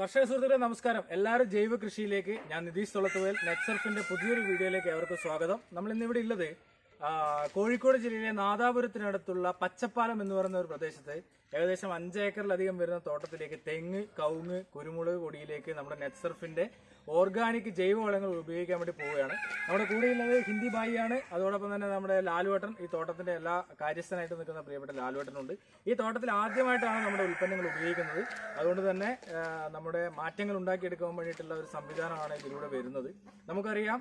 കർഷക സുഹൃത്തുക്കളെ നമസ്കാരം. എല്ലാവരും ജൈവ കൃഷിയിലേക്ക് ഞാൻ നിതീഷ് തൊളത്തുവേൽ നെറ്റ്സർഫിന്റെ പുതിയൊരു വീഡിയോയിലേക്ക് അവർക്ക് സ്വാഗതം. നമ്മൾ ഇന്ന് ഇവിടെ ഉള്ളത് കോഴിക്കോട് ജില്ലയിലെ നാദാപുരത്തിനടുത്തുള്ള പച്ചപ്പാലം എന്ന് പറയുന്ന ഒരു പ്രദേശത്ത് ഏകദേശം അഞ്ച് ഏക്കറിലധികം വരുന്ന തോട്ടത്തിലേക്ക് തെങ്ങ് കവുങ്ങ് കുരുമുളക് കൊടിയിലേക്ക് നമ്മുടെ നെറ്റ്സർഫിന്റെ ഓർഗാനിക് ജൈവവളങ്ങൾ ഉപയോഗിക്കാൻ വേണ്ടി പോവുകയാണ്. നമ്മുടെ കൂടെയുള്ളത് ഹിന്ദി ബായിയാണ്. അതോടൊപ്പം തന്നെ നമ്മുടെ ലാലുവേട്ടൻ. ഈ തോട്ടത്തിന്റെ എല്ലാ കാര്യസ്ഥനായിട്ട് നിൽക്കുന്ന പ്രിയപ്പെട്ട ലാലുവേട്ടനുണ്ട്. ഈ തോട്ടത്തിൽ ആദ്യമായിട്ടാണ് നമ്മുടെ ഉൽപ്പന്നങ്ങൾ ഉപയോഗിക്കുന്നത്. അതുകൊണ്ട് തന്നെ നമ്മുടെ മാറ്റങ്ങൾ ഉണ്ടാക്കിയെടുക്കാൻ വേണ്ടിയിട്ടുള്ള ഒരു സംവിധാനമാണ് ഇതിലൂടെ വരുന്നത്. നമുക്കറിയാം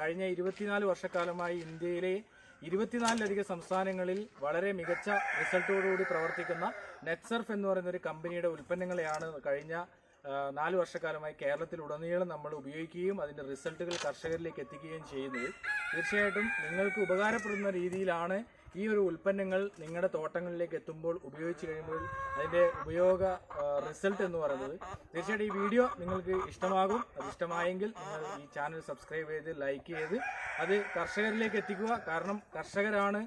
കഴിഞ്ഞ ഇരുപത്തിനാല് വർഷക്കാലമായി ഇന്ത്യയിലെ ഇരുപത്തിനാലിലധികം സംസ്ഥാനങ്ങളിൽ വളരെ മികച്ച റിസൾട്ടോടുകൂടി പ്രവർത്തിക്കുന്ന നെറ്റ്സർഫ് എന്ന് പറയുന്ന ഒരു കമ്പനിയുടെ ഉൽപ്പന്നങ്ങളെയാണ് കഴിഞ്ഞ നാല് വർഷക്കാലമായി കേരളത്തിലുടനീളം നമ്മൾ ഉപയോഗിക്കുകയും അതിന്റെ റിസൾട്ടുകൾ കർഷകരിലേക്ക് എത്തിക്കുകയും ചെയ്യുന്നത് തീർച്ചയായിട്ടും നിങ്ങൾക്ക് ഉപകാരപ്പെടുന്ന രീതിയിലാണ് ഈ ഒരു ഉൽപ്പന്നങ്ങൾ നിങ്ങളുടെ തോട്ടങ്ങളിലേക്ക് എത്തുമ്പോൾ ഉപയോഗിച്ച് കഴിയുമ്പോൾ അതിന്റെ ഉപയോഗ റിസൾട്ട് എന്ന് പറയുന്നത്. തീർച്ചയായിട്ടും ഈ വീഡിയോ നിങ്ങൾക്ക് ഇഷ്ടമാകും. അത് ഇഷ്ടമായെങ്കിൽ നിങ്ങൾ ഈ ചാനൽ സബ്സ്ക്രൈബ് ചെയ്ത് ലൈക്ക് ചെയ്ത് അത് കർഷകരിലേക്ക് എത്തിക്കുക. കാരണം കർഷകരാണ്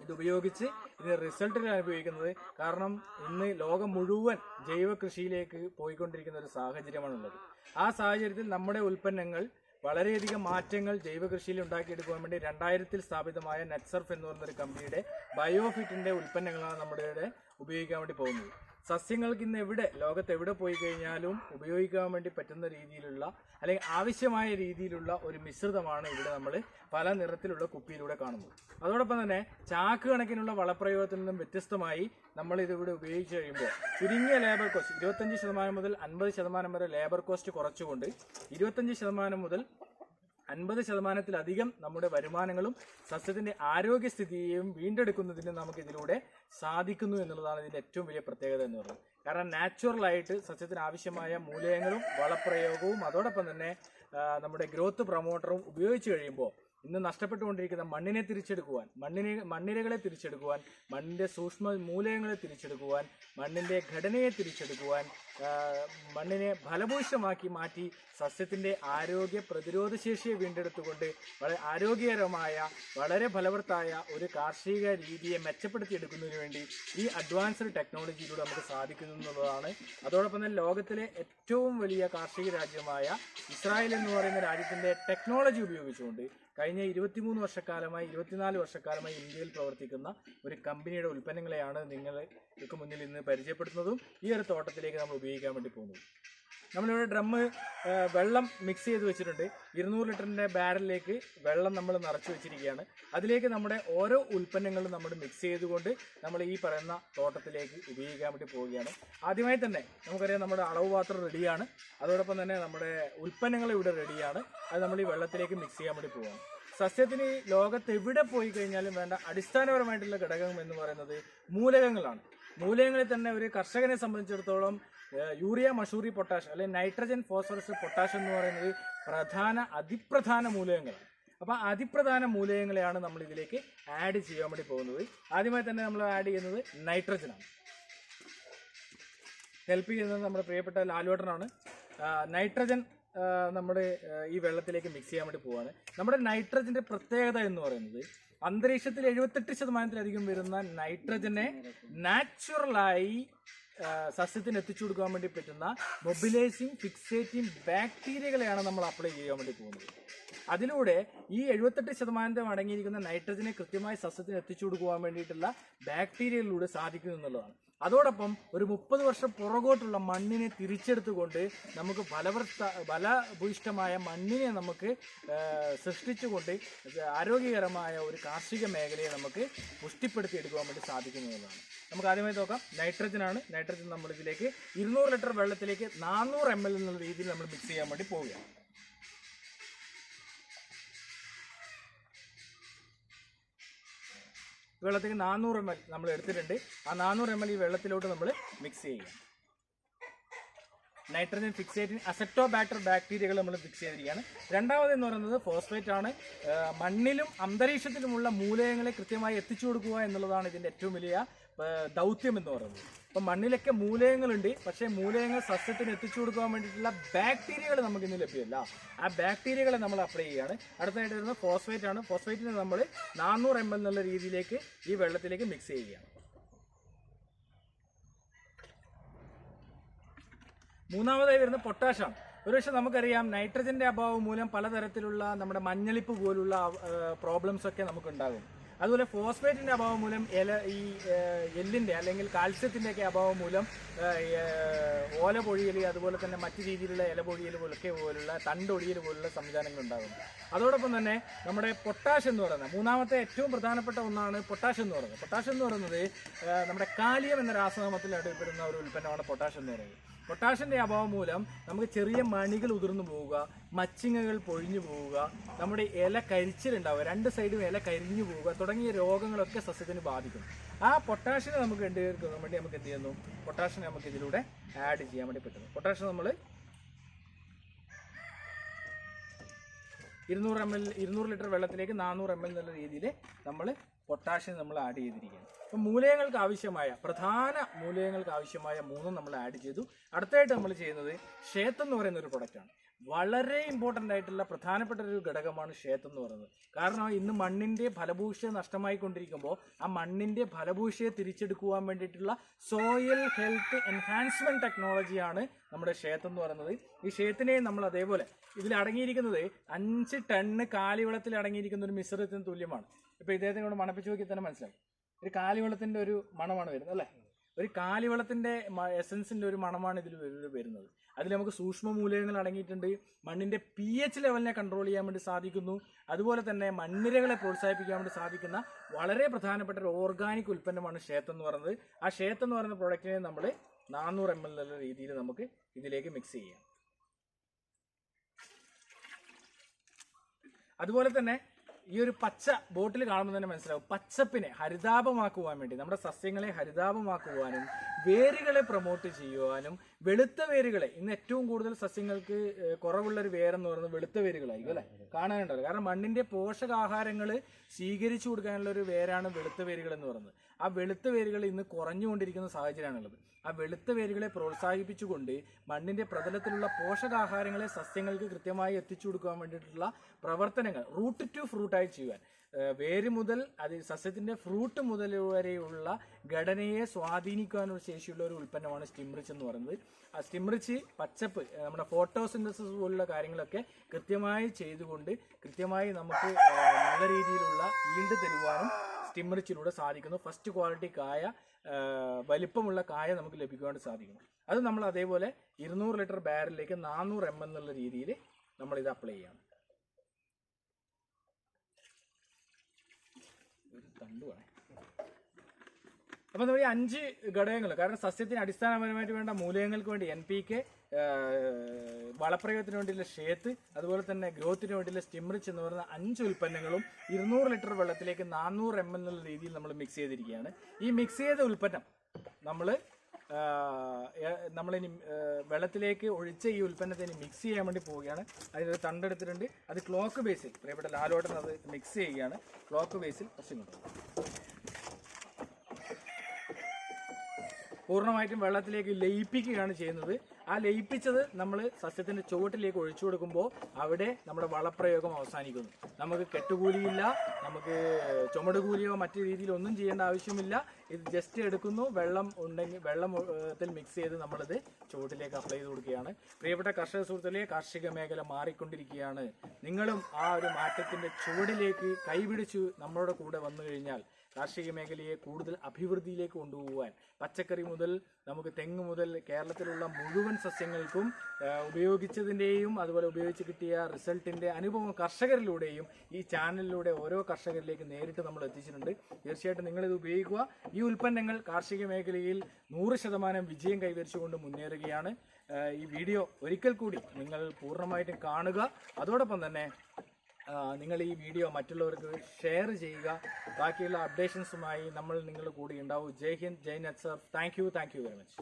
ഇത് ഉപയോഗിച്ച് ഇതിന്റെ റിസൾട്ടുകൾ ഉപയോഗിക്കുന്നത്. കാരണം ഇന്ന് ലോകം മുഴുവൻ ജൈവ കൃഷിയിലേക്ക് പോയിക്കൊണ്ടിരിക്കുന്ന ഒരു സാഹചര്യമാണുള്ളത്. ആ സാഹചര്യത്തിൽ നമ്മുടെ ഉൽപ്പന്നങ്ങൾ വളരെയധികം മാറ്റങ്ങൾ ജൈവ കൃഷിയിൽ ഉണ്ടാക്കിയെടുക്കുവാൻ വേണ്ടി രണ്ടായിരത്തിൽ സ്ഥാപിതമായ നെറ്റ്സർഫ് എന്ന് പറയുന്ന ഒരു കമ്പനിയുടെ ബയോഫിറ്റിന്റെ ഉൽപ്പന്നങ്ങളാണ് നമ്മുടെ ഉപയോഗിക്കാൻ വേണ്ടി പോകുന്നത്. സസ്യങ്ങൾക്ക് ഇന്ന് എവിടെ ലോകത്ത് എവിടെ പോയി കഴിഞ്ഞാലും ഉപയോഗിക്കാൻ വേണ്ടി പറ്റുന്ന രീതിയിലുള്ള അല്ലെങ്കിൽ ആവശ്യമായ രീതിയിലുള്ള ഒരു മിശ്രിതമാണ് ഇവിടെ നമ്മൾ പല നിറത്തിലുള്ള കുപ്പിയിലൂടെ കാണുന്നത്. അതോടൊപ്പം തന്നെ ചാക്ക് കണക്കിനുള്ള വളപ്രയോഗത്തിൽ നിന്നും വ്യത്യസ്തമായി നമ്മൾ ഇതിവിടെ ഉപയോഗിച്ച് കഴിയുമ്പോൾ ചുരുങ്ങിയ ലേബർ കോസ്റ്റ് ഇരുപത്തഞ്ച് ശതമാനം മുതൽ അൻപത് ശതമാനം വരെ ലേബർ കോസ്റ്റ് കുറച്ചുകൊണ്ട് ഇരുപത്തഞ്ച് ശതമാനം മുതൽ അൻപത് ശതമാനത്തിലധികം നമ്മുടെ വരുമാനങ്ങളും സസ്യത്തിന്റെ ആരോഗ്യസ്ഥിതിയെയും വീണ്ടെടുക്കുന്നതിന് നമുക്ക് ഇതിലൂടെ സാധിക്കുന്നു എന്നുള്ളതാണ് ഇതിന്റെ ഏറ്റവും വലിയ പ്രത്യേകത എന്ന് പറയുന്നത്. കാരണം നാച്ചുറലായിട്ട് സസ്യത്തിന് ആവശ്യമായ മൂലയങ്ങളും വളപ്രയോഗവും അതോടൊപ്പം തന്നെ നമ്മുടെ ഗ്രോത്ത് പ്രൊമോട്ടറും ഉപയോഗിച്ച് കഴിയുമ്പോൾ ഇന്ന് നഷ്ടപ്പെട്ടുകൊണ്ടിരിക്കുന്ന മണ്ണിനെ തിരിച്ചെടുക്കുവാൻ മണ്ണിനെ മണ്ണിരകളെ തിരിച്ചെടുക്കുവാൻ മണ്ണിന്റെ സൂക്ഷ്മ മൂലകങ്ങളെ തിരിച്ചെടുക്കുവാൻ മണ്ണിന്റെ ഘടനയെ തിരിച്ചെടുക്കുവാൻ മണ്ണിനെ ഫലഭൂഷമാക്കി മാറ്റി സസ്യത്തിന്റെ ആരോഗ്യ പ്രതിരോധ ശേഷിയെ വീണ്ടെടുത്തുകൊണ്ട് വളരെ ആരോഗ്യകരമായ വളരെ ഫലവത്തായ ഒരു കാർഷിക രീതിയെ മെച്ചപ്പെടുത്തിയെടുക്കുന്നതിന് വേണ്ടി ഈ അഡ്വാൻസ്ഡ് ടെക്നോളജിയിലൂടെ നമുക്ക് സാധിക്കുന്നു എന്നുള്ളതാണ്. അതോടൊപ്പം തന്നെ ലോകത്തിലെ ഏറ്റവും വലിയ കാർഷിക രാജ്യമായ ഇസ്രായേൽ എന്ന് പറയുന്ന രാജ്യത്തിന്റെ ടെക്നോളജി ഉപയോഗിച്ചുകൊണ്ട് കഴിഞ്ഞ ഇരുപത്തിമൂന്ന് വർഷക്കാലമായി ഇരുപത്തിനാല് വർഷക്കാലമായി ഇന്ത്യയിൽ പ്രവർത്തിക്കുന്ന ഒരു കമ്പനിയുടെ ഉൽപ്പന്നങ്ങളെയാണ് നിങ്ങൾക്ക് മുന്നിൽ ഇന്ന് പരിചയപ്പെടുത്തുന്നതും ഈ ഒരു തോട്ടത്തിലേക്ക് നമ്മൾ ഉപയോഗിക്കാൻ വേണ്ടി പോകുന്നത്. നമ്മളിവിടെ ഡ്രമ്മ് വെള്ളം മിക്സ് ചെയ്ത് വെച്ചിട്ടുണ്ട്. ഇരുന്നൂറ് ലിറ്ററിന്റെ ബാരലിലേക്ക് വെള്ളം നമ്മൾ നിറച്ച് വെച്ചിരിക്കുകയാണ്. അതിലേക്ക് നമ്മുടെ ഓരോ ഉൽപ്പന്നങ്ങളും നമ്മൾ മിക്സ് ചെയ്തുകൊണ്ട് നമ്മൾ ഈ പറയുന്ന തോട്ടത്തിലേക്ക് ഉപയോഗിക്കാൻ വേണ്ടി പോവുകയാണ്. ആദ്യമായി തന്നെ നമുക്കറിയാം നമ്മുടെ അളവ് പാത്രം റെഡിയാണ് അതോടൊപ്പം തന്നെ നമ്മുടെ ഉൽപ്പന്നങ്ങൾ ഇവിടെ റെഡിയാണ് അത് നമ്മൾ ഈ വെള്ളത്തിലേക്ക് മിക്സ് ചെയ്യാൻ വേണ്ടി പോവുകയാണ്. സസ്യത്തിന് ലോകത്ത് എവിടെ പോയി കഴിഞ്ഞാലും വേണ്ട അടിസ്ഥാനപരമായിട്ടുള്ള ഘടകം എന്ന് പറയുന്നത് മൂലകങ്ങളാണ്. മൂലകങ്ങളിൽ തന്നെ ഒരു കർഷകനെ സംബന്ധിച്ചിടത്തോളം യൂറിയ മഷൂറി പൊട്ടാഷ് അല്ലെങ്കിൽ നൈട്രജൻ ഫോസ്ഫറസ് പൊട്ടാഷ് എന്ന് പറയുന്നത് പ്രധാന അതിപ്രധാന മൂലകങ്ങളാണ്. അപ്പൊ അതിപ്രധാന മൂലകങ്ങളെയാണ് നമ്മൾ ഇതിലേക്ക് ആഡ് ചെയ്യാൻ വേണ്ടി പോകുന്നത്. ആദ്യമായി തന്നെ നമ്മൾ ആഡ് ചെയ്യുന്നത് നൈട്രജനാണ് ഹെൽപ്പ് ചെയ്യുന്നത് നമ്മുടെ പ്രിയപ്പെട്ട ലാലുവേട്ടനാണ് നൈട്രജൻ നമ്മുടെ ഈ വെള്ളത്തിലേക്ക് മിക്സ് ചെയ്യാൻ വേണ്ടി പോവാണ്. നമ്മുടെ നൈട്രജന്റെ പ്രത്യേകത എന്ന് പറയുന്നത് അന്തരീക്ഷത്തിൽ എഴുപത്തെട്ട് ശതമാനത്തിലധികം വരുന്ന നൈട്രജനെ നാച്ചുറലായി സസ്യത്തിന് എത്തിച്ചു കൊടുക്കാൻ വേണ്ടി പറ്റുന്ന മൊബിലൈസിങ് ഫിക്സേറ്റിംഗ് ബാക്ടീരിയകളെയാണ് നമ്മൾ അപ്ലൈ ചെയ്യാൻ വേണ്ടി പോകുന്നത്. അതിലൂടെ ഈ എഴുപത്തെട്ട് ശതമാനത്തെ അടങ്ങിയിരിക്കുന്ന നൈട്രജനെ കൃത്യമായി സസ്യത്തിന് എത്തിച്ചു കൊടുക്കുവാൻ വേണ്ടിയിട്ടുള്ള ബാക്ടീരിയയിലൂടെ സാധിക്കും എന്നുള്ളതാണ്. അതോടൊപ്പം ഒരു മുപ്പത് വർഷം പുറകോട്ടുള്ള മണ്ണിനെ തിരിച്ചെടുത്തുകൊണ്ട് നമുക്ക് ഫലവൃത്ത ഫലഭൂയിഷ്ടമായ മണ്ണിനെ നമുക്ക് സൃഷ്ടിച്ചുകൊണ്ട് ആരോഗ്യകരമായ ഒരു കാർഷിക മേഖലയെ നമുക്ക് പുഷ്ടിപ്പെടുത്തി എടുക്കുവാൻ വേണ്ടി സാധിക്കുന്നതാണ് നമുക്ക് ആദ്യമായി നോക്കാം. നൈട്രജൻ ആണ് നൈട്രജൻ നമ്മളിതിലേക്ക് ഇരുന്നൂറ് ലിറ്റർ വെള്ളത്തിലേക്ക് നാനൂറ് എം എൽ എന്നുള്ള രീതിയിൽ നമ്മൾ മിക്സ് ചെയ്യാൻ വേണ്ടി പോവുകയാണ്. വെള്ളത്തേക്ക് നാനൂറ് എം എൽ നമ്മൾ എടുത്തിട്ടുണ്ട്. ആ നാനൂറ് എം എൽ ഈ വെള്ളത്തിലോട്ട് നമ്മൾ മിക്സ് ചെയ്യുക. നൈട്രജൻ ഫിക്സേറ്റിൻ അസെറ്റോ ബാക്ടർ ബാക്ടീരിയകൾ നമ്മൾ ഫിക്സ് ചെയ്തിരിക്കുകയാണ്. രണ്ടാമത് എന്ന് പറയുന്നത് ഫോസ്ഫേറ്റ് ആണ്. മണ്ണിലും അന്തരീക്ഷത്തിലുമുള്ള മൂലകങ്ങളെ കൃത്യമായി എത്തിച്ചു കൊടുക്കുക എന്നുള്ളതാണ് ഇതിന്റെ ഏറ്റവും വലിയ ദൗത്യം എന്ന് പറയുന്നത്. ഇപ്പം മണ്ണിലൊക്കെ മൂലകങ്ങളുണ്ട്. പക്ഷേ മൂലകങ്ങൾ സസ്യത്തിന് എത്തിച്ചു കൊടുക്കാൻ വേണ്ടിയിട്ടുള്ള ബാക്ടീരിയകൾ നമുക്ക് ഇന്ന് ലഭ്യമല്ല. ആ ബാക്ടീരിയകളെ നമ്മൾ അപ്ലൈ ചെയ്യുകയാണ്. അടുത്തതായിട്ട് വരുന്നത് ഫോസ്ഫേറ്റ് ആണ്. ഫോസ്ഫേറ്റിനെ നമ്മൾ നാനൂറ് എം എൽ എന്നുള്ള രീതിയിലേക്ക് ഈ വെള്ളത്തിലേക്ക് മിക്സ് ചെയ്യുകയാണ്. മൂന്നാമതായി വരുന്നത് പൊട്ടാഷാണ് ഒരുപക്ഷെ നമുക്കറിയാം നൈട്രജന്റെ അഭാവം മൂലം പലതരത്തിലുള്ള നമ്മുടെ മഞ്ഞളിപ്പ് പോലുള്ള പ്രോബ്ലംസ് ഒക്കെ നമുക്ക് ഉണ്ടാകും അതുപോലെ ഫോസ്ഫേറ്റിന്റെ അഭാവം മൂലം എല ഈ എല്ലിന്റെ അല്ലെങ്കിൽ കാൽസ്യത്തിന്റെ ഒക്കെ അഭാവം മൂലം ഓല പൊഴിയൽ അതുപോലെ തന്നെ മറ്റു രീതിയിലുള്ള ഇല പൊഴിയൽ പോലൊക്കെ പോലുള്ള തണ്ടൊഴിയൽ പോലുള്ള സംവിധാനങ്ങൾ ഉണ്ടാകും. അതോടൊപ്പം തന്നെ നമ്മുടെ പൊട്ടാഷ് എന്ന് പറയുന്നത് മൂന്നാമത്തെ ഏറ്റവും പ്രധാനപ്പെട്ട ഒന്നാണ് പൊട്ടാഷ് എന്ന് പറയുന്നത്. പൊട്ടാഷ് എന്ന് പറയുന്നത് നമ്മുടെ കാലിയം എന്ന രാസനാമത്തിൽ അറിയപ്പെടുന്ന ഒരു ഉൽപ്പന്നമാണ് പൊട്ടാഷ് എന്ന് പറയുന്നത്. പൊട്ടാഷിന്റെ അഭാവം മൂലം നമുക്ക് ചെറിയ മണികൾ ഉതിർന്നു പോവുക മച്ചിങ്ങകൾ പൊഴിഞ്ഞു പോവുക നമ്മുടെ ഇല കരിച്ചിലുണ്ടാവുക രണ്ട് സൈഡും ഇല കരിഞ്ഞു പോവുക തുടങ്ങിയ രോഗങ്ങളൊക്കെ സസ്യത്തിന് ബാധിക്കും. ആ പൊട്ടാഷിനെ നമുക്ക് തീർക്കാൻ വേണ്ടി നമുക്ക് എന്ത് ചെയ്യുന്നു? പൊട്ടാഷിനെ നമുക്ക് ഇതിലൂടെ ആഡ് ചെയ്യാൻ വേണ്ടി പറ്റുന്നു. പൊട്ടാഷ്യൻ നമ്മൾ ഇരുന്നൂറ് എം എൽ ഇരുന്നൂറ് ലിറ്റർ വെള്ളത്തിലേക്ക് നാനൂറ് എം എൽ എന്നുള്ള രീതിയിൽ നമ്മൾ പൊട്ടാഷ്യം നമ്മൾ ആഡ് ചെയ്തിരിക്കുകയാണ് അപ്പം മൂലകങ്ങൾക്ക് ആവശ്യമായ പ്രധാന മൂലകങ്ങൾക്ക് ആവശ്യമായ മൂന്നും നമ്മൾ ആഡ് ചെയ്തു. അടുത്തായിട്ട് നമ്മൾ ചെയ്യുന്നത് ഷേത്ത് എന്ന് പറയുന്ന ഒരു പ്രൊഡക്റ്റാണ് വളരെ ഇമ്പോർട്ടന്റ് ആയിട്ടുള്ള പ്രധാനപ്പെട്ട ഒരു ഘടകമാണ് ഷേത്ത് എന്ന് പറയുന്നത്. കാരണം ഇന്ന് മണ്ണിന്റെ ഫലഭൂഷ്യ നഷ്ടമായിക്കൊണ്ടിരിക്കുമ്പോൾ ആ മണ്ണിന്റെ ഫലഭൂഷ്യയെ തിരിച്ചെടുക്കുവാൻ വേണ്ടിയിട്ടുള്ള സോയിൽ ഹെൽത്ത് എൻഹാൻസ്മെന്റ് ടെക്നോളജിയാണ് നമ്മുടെ ഷേത്ത് എന്ന് പറയുന്നത്. ഈ ക്ഷേത്രത്തിനെ നമ്മൾ അതേപോലെ ഇതിൽ അടങ്ങിയിരിക്കുന്നത് അഞ്ച് ടണ്ണ് കാലിവളത്തിൽ അടങ്ങിയിരിക്കുന്ന ഒരു മിശ്രിതത്തിന് തുല്യമാണ്. ഇപ്പൊ ഇദ്ദേഹത്തെ കൊണ്ട് മണപ്പിച്ച് നോക്കി തന്നെ മനസ്സിലാവും. ഒരു കാലിവെള്ളത്തിന്റെ ഒരു മണമാണ് വരുന്നത് അല്ലേ? ഒരു കാലിവെള്ളത്തിന്റെ എസൻസിന്റെ ഒരു മണമാണ് ഇതിൽ വരു- വരുന്നത്. അതിൽ നമുക്ക് സൂക്ഷ്മ മൂലകങ്ങൾ അടങ്ങിയിട്ടുണ്ട്. മണ്ണിന്റെ പി എച്ച് ലെവലിനെ കൺട്രോൾ ചെയ്യാൻ വേണ്ടി സാധിക്കുന്നു. അതുപോലെ തന്നെ മണ്ണിരകളെ പ്രോത്സാഹിപ്പിക്കാൻ വേണ്ടി സാധിക്കുന്ന വളരെ പ്രധാനപ്പെട്ട ഒരു ഓർഗാനിക് ഉൽപ്പന്നമാണ് ഷേത്ത് എന്ന് പറയുന്നത്. ആ ഷേത്ത് എന്ന് പറയുന്ന പ്രൊഡക്റ്റിനെ നമ്മൾ നാനൂറ് എം എൽ എന്ന രീതിയിൽ നമുക്ക് ഇതിലേക്ക് മിക്സ് ചെയ്യാം. അതുപോലെ തന്നെ ഈ ഒരു പച്ച ബോട്ടിൽ കാണുമ്പോൾ തന്നെ മനസ്സിലാവും. പച്ചപ്പിനെ ഹരിതാപമാക്കുവാൻ വേണ്ടി നമ്മുടെ സസ്യങ്ങളെ ഹരിതാപമാക്കുവാനും വേരുകളെ പ്രൊമോട്ട് ചെയ്യുവാനും വെളുത്ത വേരുകളെ ഇന്ന് ഏറ്റവും കൂടുതൽ സസ്യങ്ങൾക്ക് കുറവുള്ള ഒരു വേരെന്ന് പറയുന്നത് വെളുത്ത വേരുകളായിരിക്കും അല്ലെ? കാണാനുണ്ടല്ലോ. കാരണം മണ്ണിന്റെ പോഷകാഹാരങ്ങൾ സ്വീകരിച്ചു കൊടുക്കാനുള്ള ഒരു വേരാണ് വെളുത്ത വേരുകൾ എന്ന് പറയുന്നത്. ആ വെളുത്ത വേരുകൾ ഇന്ന് കുറഞ്ഞുകൊണ്ടിരിക്കുന്ന സാഹചര്യമാണുള്ളത്. ആ വെളുത്ത വേരുകളെ പ്രോത്സാഹിപ്പിച്ചുകൊണ്ട് മണ്ണിന്റെ പ്രതലത്തിലുള്ള പോഷകാഹാരങ്ങളെ സസ്യങ്ങൾക്ക് കൃത്യമായി എത്തിച്ചു കൊടുക്കാൻ വേണ്ടിയിട്ടുള്ള പ്രവർത്തനങ്ങൾ റൂട്ട് ടു ഫ്രൂട്ടായി ചെയ്യുവാൻ. വേര് മുതൽ അത് സസ്യത്തിന്റെ ഫ്രൂട്ട് മുതൽ വരെയുള്ള ഘടനയെ സ്വാധീനിക്കാനുള്ള ശേഷിയുള്ള ഒരു ഉൽപ്പന്നമാണ് സ്റ്റിംറിച്ച് എന്ന് പറയുന്നത്. ആ സ്റ്റിംറിച്ച് പച്ചപ്പ് നമ്മുടെ ഫോട്ടോസിന്തസിസ് പോലുള്ള കാര്യങ്ങളൊക്കെ കൃത്യമായി ചെയ്തുകൊണ്ട് കൃത്യമായി നമുക്ക് നല്ല രീതിയിലുള്ള ഈൽഡ് തരുവാനും സ്റ്റിംറിച്ചിലൂടെ സാധിക്കുന്നു. ഫസ്റ്റ് ക്വാളിറ്റി കായ വലിപ്പമുള്ള കായ നമുക്ക് ലഭിക്കുവാൻ സാധിക്കുന്നു. അത് നമ്മൾ അതേപോലെ ഇരുന്നൂറ് ലിറ്റർ ബാരലിലേക്ക് നാനൂറ് എം എന്നുള്ള രീതിയിൽ നമ്മൾ ഇത് അപ്ലൈ ചെയ്യണം. അപ്പൊ നമ്മൾ ഈ അഞ്ച് ഘടകങ്ങൾ കാരണം സസ്യത്തിന് അടിസ്ഥാനപരമായിട്ട് വേണ്ട മൂലകങ്ങൾക്ക് വേണ്ടി എൻ പി കെ വളപ്രയോഗത്തിന് വേണ്ടിയുള്ള ഷേത്ത് അതുപോലെ തന്നെ ഗ്രോത്തിന് വേണ്ടിയുള്ള സ്റ്റിംറിച്ച് എന്ന് പറയുന്ന അഞ്ച് ഉൽപ്പന്നങ്ങളും ഇരുന്നൂറ് ലിറ്റർ വെള്ളത്തിലേക്ക് നാനൂറ് എം എൽ എന്നുള്ള രീതിയിൽ നമ്മൾ മിക്സ് ചെയ്തിരിക്കുകയാണ്. ഈ മിക്സ് ചെയ്ത ഉൽപ്പന്നം നമ്മൾ നമ്മളിനി വെള്ളത്തിലേക്ക് ഒഴിച്ച ഈ ഉൽപ്പന്നത്തെ ഇനി മിക്സ് ചെയ്യാൻ വേണ്ടി പോവുകയാണ്. അതിനൊരു തണ്ടെടുത്തിട്ടുണ്ട് അത് ക്ലോക്ക് ബേസിൽ പ്രിയപ്പെട്ട ലാലോട്ടൻ അത് മിക്സ് ചെയ്യുകയാണ്. ക്ലോക്ക് ബേസിൽ കുറച്ചും പൂർണമായിട്ടും വെള്ളത്തിലേക്ക് ലയിപ്പിക്കുകയാണ് ചെയ്യുന്നത്. ആ ലയിപ്പിച്ചത് നമ്മൾ സസ്യത്തിന്റെ ചുവട്ടിലേക്ക് ഒഴിച്ചു കൊടുക്കുമ്പോൾ അവിടെ നമ്മുടെ വളപ്രയോഗം അവസാനിക്കുന്നു. നമുക്ക് കെട്ടുകൂലിയില്ല നമുക്ക് ചുമട് കൂലിയോ മറ്റു രീതിയിൽ ഒന്നും ചെയ്യേണ്ട ആവശ്യമില്ല. ഇത് ജസ്റ്റ് എടുക്കുന്നു വെള്ളം ഉണ്ടെങ്കിൽ വെള്ളത്തിൽ മിക്സ് ചെയ്ത് നമ്മളിത് ചുവട്ടിലേക്ക് അപ്ലൈ ചെയ്ത് കൊടുക്കുകയാണ്. പ്രിയപ്പെട്ട കർഷക സുഹൃത്തുക്കളെ കാർഷിക മേഖല മാറിക്കൊണ്ടിരിക്കുകയാണ്. നിങ്ങളും ആ ഒരു മാറ്റത്തിന്റെ ചുവടിലേക്ക് കൈപിടിച്ചു നമ്മളുടെ കൂടെ വന്നു കഴിഞ്ഞാൽ കാർഷിക മേഖലയെ കൂടുതൽ അഭിവൃദ്ധിയിലേക്ക് കൊണ്ടുപോകാൻ പച്ചക്കറി മുതൽ നമുക്ക് തെങ്ങ് മുതൽ കേരളത്തിലുള്ള മുഴുവൻ സസ്യങ്ങൾക്കും ഉപയോഗിച്ചതിന്റെയും അതുപോലെ ഉപയോഗിച്ച് കിട്ടിയ റിസൾട്ടിന്റെ അനുഭവം കർഷകരിലൂടെയും ഈ ചാനലിലൂടെ ഓരോ കർഷകരിലേക്ക് നേരിട്ട് നമ്മൾ എത്തിച്ചിട്ടുണ്ട്. തീർച്ചയായിട്ടും നിങ്ങളിത് ഉപയോഗിക്കുക. ഈ ഉൽപ്പന്നങ്ങൾ കാർഷിക മേഖലയിൽ നൂറ് ശതമാനം വിജയം കൈവരിച്ചുകൊണ്ട് മുന്നേറുകയാണ്. ഈ വീഡിയോ ഒരിക്കൽ കൂടി നിങ്ങൾ പൂർണമായിട്ടും കാണുക. അതോടൊപ്പം തന്നെ നിങ്ങൾ ഈ വീഡിയോ മറ്റുള്ളവർക്ക് ഷെയർ ചെയ്യുക. ബാക്കിയുള്ള അപ്ഡേഷൻസുമായി നമ്മൾ നിങ്ങളുടെ കൂടി ഉണ്ടാവും. Jai Hind Jai net sir. Thank you thank you very much